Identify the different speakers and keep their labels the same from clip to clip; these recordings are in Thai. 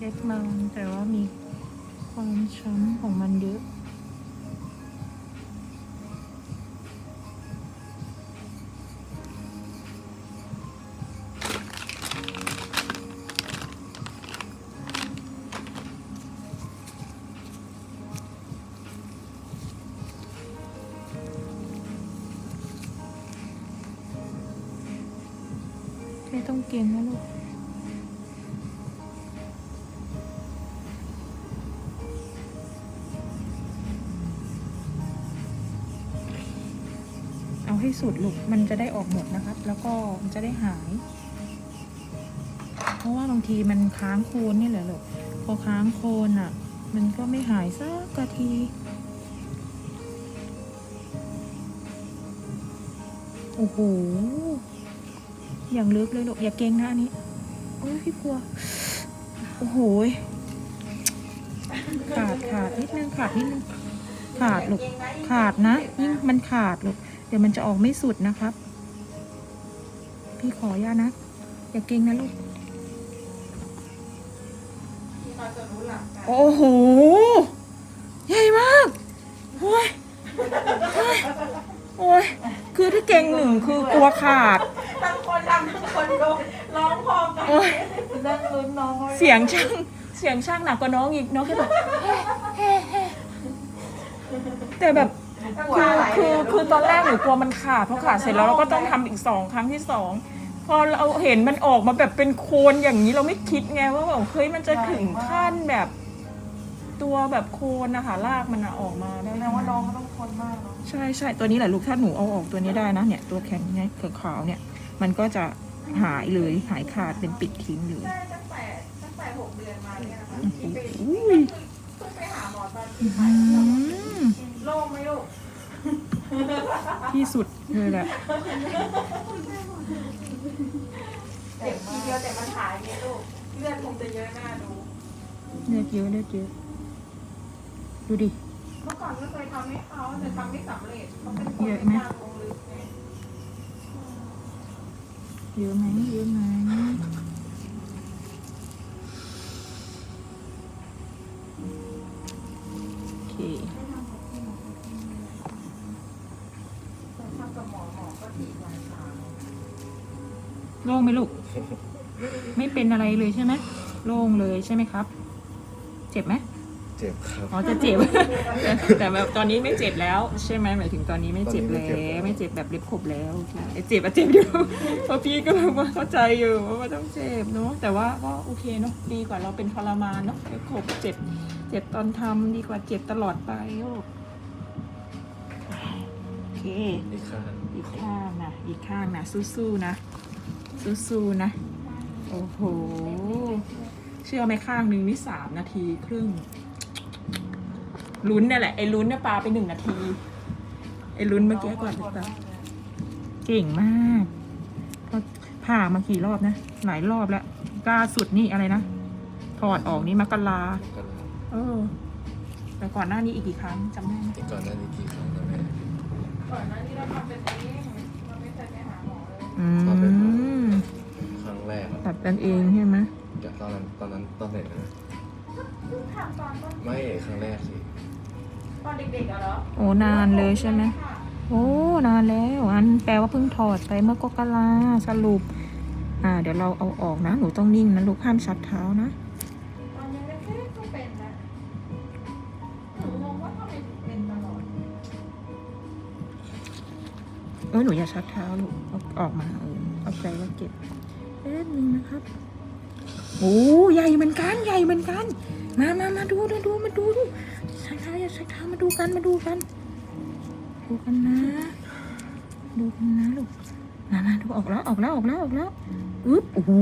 Speaker 1: เล็กบางแต่ว่ามีความช้ำของมันเยอะไม่ต้องเก่งนะลูก เอาให้สุดลูกมันจะได้ออกหมดนะครับ แล้วก็มันจะได้หาย เพราะว่าบางทีมันค้างโคนนี่แหละลูกพอค้างโคนอะ มันก็ไม่หายสักกะทีโอ้โห อย่างลึกเลยลูกอย่าเก่งนะอันนี้โอ้ยพี่กลัว โอ้โห ขาดขาดนิดนึงขาดนิดนึงขาดลูกขาดนะยิ่งมันขาดลูก เดี๋ยวมันจะออกไม่สุดนะครับ พี่ขอย่านะ อย่าเก่งนะลูก โอ้โห ใหญ่มากโอ้ยโอ้ยโอ้ยคือที่เก่งหนึ่งคือกลัวขาด
Speaker 2: ทั้งคนทำทั้งคนดูร้องพร้อมกัน
Speaker 1: โอ้ย
Speaker 2: นั่งลุ้นน้องเขา
Speaker 1: เสียงช่าง เสียงช่างหนักกว่าน้องอีกน้องแค่แบบเฮ้เฮ้แต่แบบ คือคือคือตอนแรกหนูกลัวมันขาดเพราะขาดเสร็จแล้วเราก็ต้องทำอีกสองครั้งที่สองพอเราเห็นมันออกมาแบบเป็นโคนอย่างนี้เราไม่คิดไงว่าแบบเฮ้ยมันจะถึงขั้นแบบ ตัวแบบโคนนะคะลากมันอะออกมาได้
Speaker 2: แสดงว่าน้องเขาต้องคนมากเนาะ
Speaker 1: ใช่ใช่ตัวนี้แหละลูกถ้าหนูเอาออกตัวนี้ได้นะเนี่ย ตัวแข็งเนี่ยขาวๆเนี่ย มันก็จะหายเลยหายขาดเป็นปิดทิ้งเลย
Speaker 2: ใช่ตั้งแต่ตั้งแต่หกเดือนมาเนี่ยนะคะ
Speaker 1: อื้อ
Speaker 2: ที่ไป
Speaker 1: หื
Speaker 2: เพิ่
Speaker 1: อง
Speaker 2: เพิ่งไปหาหมอตอนปีใหม่
Speaker 1: อืม
Speaker 2: โล่งไหมลูก
Speaker 1: ที่สุดเลยแหละ
Speaker 2: เจ็บทีเดียวแต่มันหายไงลูกเลือดคงจะเยอะหน้าดู
Speaker 1: เลือดเยอะเลือดเยอะดูดิ
Speaker 2: เมื่อก่อนก็เคยทำให้เขาแต่ทำไม่สำเร็จเขาเป็นคน
Speaker 1: เยอะ
Speaker 2: ไม่
Speaker 1: ไหม
Speaker 2: กล้าลงลึกไง
Speaker 1: เยอะไหมเยอะไหม โล่
Speaker 2: ง
Speaker 1: ไหมลูก ไม่เป็นอะไรเลยใช่ไหมโล่งเลยใช่ไหมครับ เจ็บไหม
Speaker 3: เจ็บครับ
Speaker 1: อ๋อจะเจ็บ แต่แต่แบบตอนนี้ไม่เจ็บแล้ว ใช่ไหมหมายถึงตอนนี้ไม่เจ็บ
Speaker 3: ตอนนี้
Speaker 1: แล้
Speaker 3: ไม่
Speaker 1: ว
Speaker 3: เจ็บแล้ว
Speaker 1: ไม่เจ็บแบบเล็บขบแล้วโอเคไอ้เจ็บอะเจ็บอยู่ เพราะพี่ก็แบบว่าเข้าใจอยู่ว่ามันต้องเจ็บเนาะแต่ว่าก็โอเคเนาะดีกว่าเราเป็นทรมานเนาะเล็บขบเจ็บเจ็บตอนทำดีกว่าเจ็บตลอดไปลูกโอเค
Speaker 3: อีกข้าง
Speaker 1: อีกข้างนะอีกข้างนะสู้ๆนะ สู้ๆนะ โอ้โห เชื่อไหมข้างหนึ่งนี่สามนาทีครึ่ง ลุ้นเนี่ยแหละ ไอ้ลุ้นเนี่ยปาไปหนึ่งนาที ไอ้ลุ้นเมื่อกี้ก่อนจะเก่งมากก็ผ่ามากี่รอบนะ หลายรอบแล้วล่าสุดนี่อะไรนะ ถอดออกนี่มกรา
Speaker 3: กันแล้ว
Speaker 1: เออ แต่ก่อนหน้านี้อีกกี่ครั้งจำได้ไหม
Speaker 3: ก่อนหน้านี้กี่ครั้งแล้วแม่
Speaker 2: ก่อนหน้านี้เราทำเป็นเหมอเลย
Speaker 1: อืม
Speaker 3: ครั้งแรกอะ
Speaker 1: ตัดกันเองใช่ไหม
Speaker 3: จากตอนนั้นตอนนั้นตอนไหนนะ
Speaker 2: ถามตอนต้น
Speaker 3: ไม่ครั้งแรกสิ
Speaker 2: ตอนเด็กๆอะเหรอ
Speaker 1: โอ้นานเลยใช่ไหมโอ้นานแล้วอันแปลว่าเพิ่งถอดไปเมื่อกกราสรุป อ่า เดี๋ยวเราเอาออกนะ หนูต้องนิ่งนะลูกห้ามชัดเท้านะ
Speaker 2: เอ
Speaker 1: อหนูอย่าชัดเท้าลูกเอาออกมาเออเอาใจว่าเก็บแป๊บนึงนะครับโอ้ใหญ่เหมือนกันใหญ่เหมือนกัน มามามาดูนะดูมาดูดูใช้เท้าอย่าใช้เท้ามาดูกันมาดูกันดูกันนะ ดูกันนะลูกมามาดูออกแล้วออกแล้วออกแล้วออกแล้วอึ๊บโอ้โห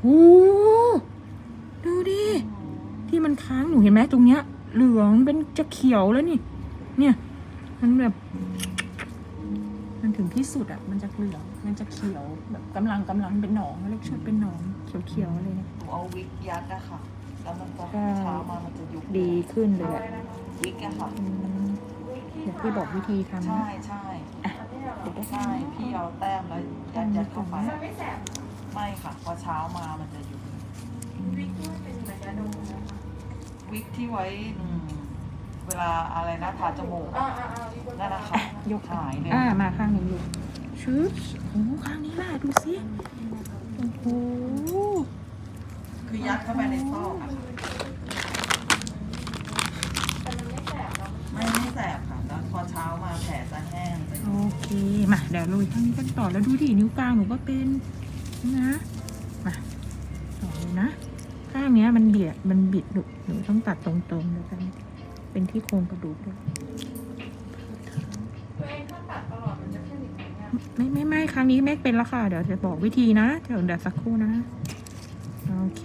Speaker 1: โอ้ดูดิที่มันค้างหนูเห็นไหมตรงเนี้ย เหลืองเป็นจะเขียวแล้วนี่ เนี่ย มันแบบ ถึงที่สุดอะมันจะเหลืองมันจะเขียวแบบกำลังกำลังเป็นหนองเล็กชุดเป็นหนองเขียวเขียวๆเลยนะ
Speaker 4: หนูเอาวิกยัดอะค่ะ แล้วมันจะ
Speaker 1: ใช่
Speaker 4: เช้ามามันจะยุบ
Speaker 1: ดีขึ้นเลยอะ
Speaker 4: วิกอะค่ะ
Speaker 1: อืมเดี๋ยวพี่บอกวิธีทำ
Speaker 4: ใช่
Speaker 1: นะ
Speaker 4: ใช่
Speaker 1: เดี๋ยวก็
Speaker 4: ใช่พี่เอาแต้มแล้วยัดยัดเข้าไป
Speaker 2: มันไม่แสบ
Speaker 4: ไม่ค่ะ พอเช้ามามันจะยุบ
Speaker 2: วิกด้วยเป็นเหมือนยาดมนะคะ
Speaker 4: วิกที่ไว้อืมเวลาอะไรนะทาจมูก
Speaker 2: อ่าอ่าอ่าวิกบ น
Speaker 4: นั่นนะคะยกหายเลย
Speaker 1: อ่ามาข้างนี้ลูกชึบโอ้โหข้างนี้ล่ะดูสิโอ้โห
Speaker 4: คือยัดเข้าไปในซอกอะค่ะ
Speaker 2: แต่มันไม่แสบเนาะ
Speaker 4: ไม่ไม่แสบค่ะแล้วพอเช้ามาแผลจะแห้งจะ
Speaker 1: โอเคมาเดี๋ยวลุยข้างนี้กันต่อแล้วดูดินิ้วกลางหนูก็เป็นนะมาต่อเลยนะข้างเนี้ยมันเบียดมันบิดหนูหนูต้องตัดตรงๆแล้วกันเป็นที่โครงกระดูกด้วย
Speaker 2: ตัวเองถ้าตัดตลอดมันจะขึ้นอีก ไหมเนี่ย
Speaker 1: ไม่ไม่ไม่ครั้งนี้แม่เป็นแล้วค่ะ เดี๋ยวจะบอกวิธีนะเดี๋ยวเดี๋ยวสักครู่นะ โอเค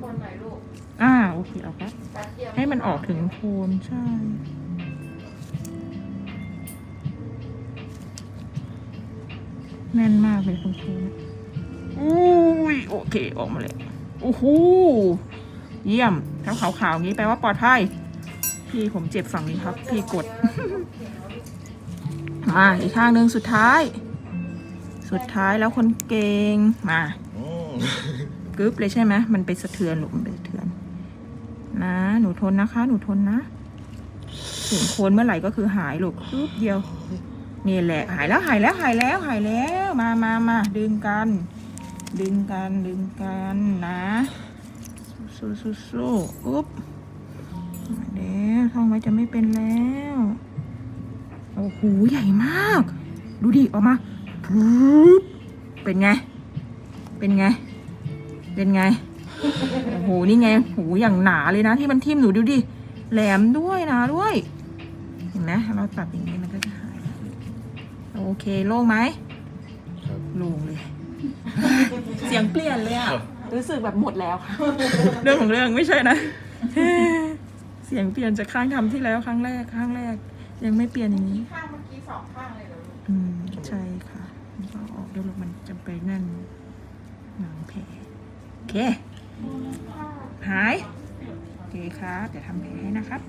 Speaker 2: คนไหนลูก
Speaker 1: อ่าโอเคเอาครับ
Speaker 2: แป๊บเดียว
Speaker 1: ให้มันออกถึงโคนใช่ แน่นมากเลยคุณครูอุ้ยโอเคออกมาเลยโอ้โหเยี่ยมถ้าขาวๆนี้แปลว่าปลอดภัยพี่ผมเจ็บฝั่งนี้ครับ พี่กดมาอีกข้างหนึ่งสุดท้าย สุดท้ายแล้วคนเก่งมา
Speaker 3: อืม
Speaker 1: กึ๊บเลยใช่ไหมมันไปสะเทือนหลุมนไปสะเทือน นะ หนูทนนะคะ หนูทนนะถึงโคนเมื่อไหร่ก็คือหายลูกปึ๊บเดียว นี่แหละหายแล้วหายแล้วหายแล้วหายแล้วมามามาดึงกัน ดึงกันดึงกันนะสู้สู้สู้อุ๊บมาแล้วท่องไว้จะไม่เป็นแล้วโอ้โหใหญ่มาก ดูดิออกมาปึ๊บเป็นไง เป็นไง เป็นไงโอ้โหนี่ไงโหอย่างหนาเลยนะที่มันทิ่มหนูดูดิแหลมด้วยนะด้วยเห็นไหมเราตัดอย่างนี้มันก็จะหาย โอเคโล่งไหม
Speaker 3: ครับ
Speaker 1: โล่งเลย เสียงเปลี่ยนเลยอะ
Speaker 3: ครับ
Speaker 1: รู้สึกแบบหมดแล้วค่ะเรื่องของเรื่องไม่ใช่นะ เสียงเปลี่ยนจากครั้งทำที่แล้วครั้งแรกครั้งแรก ยังไม่เปลี่ยนอย่างนี้
Speaker 2: ข้างเมื่อกี้สองข้างเลยเหรอลูก
Speaker 1: อืม ใช่ค่ะมันก็ออกด้วยแล้วมันจะไปนั่นหนังแผลโอเค หาย โอเคครับเดี๋ยวทำแผลให้นะครับ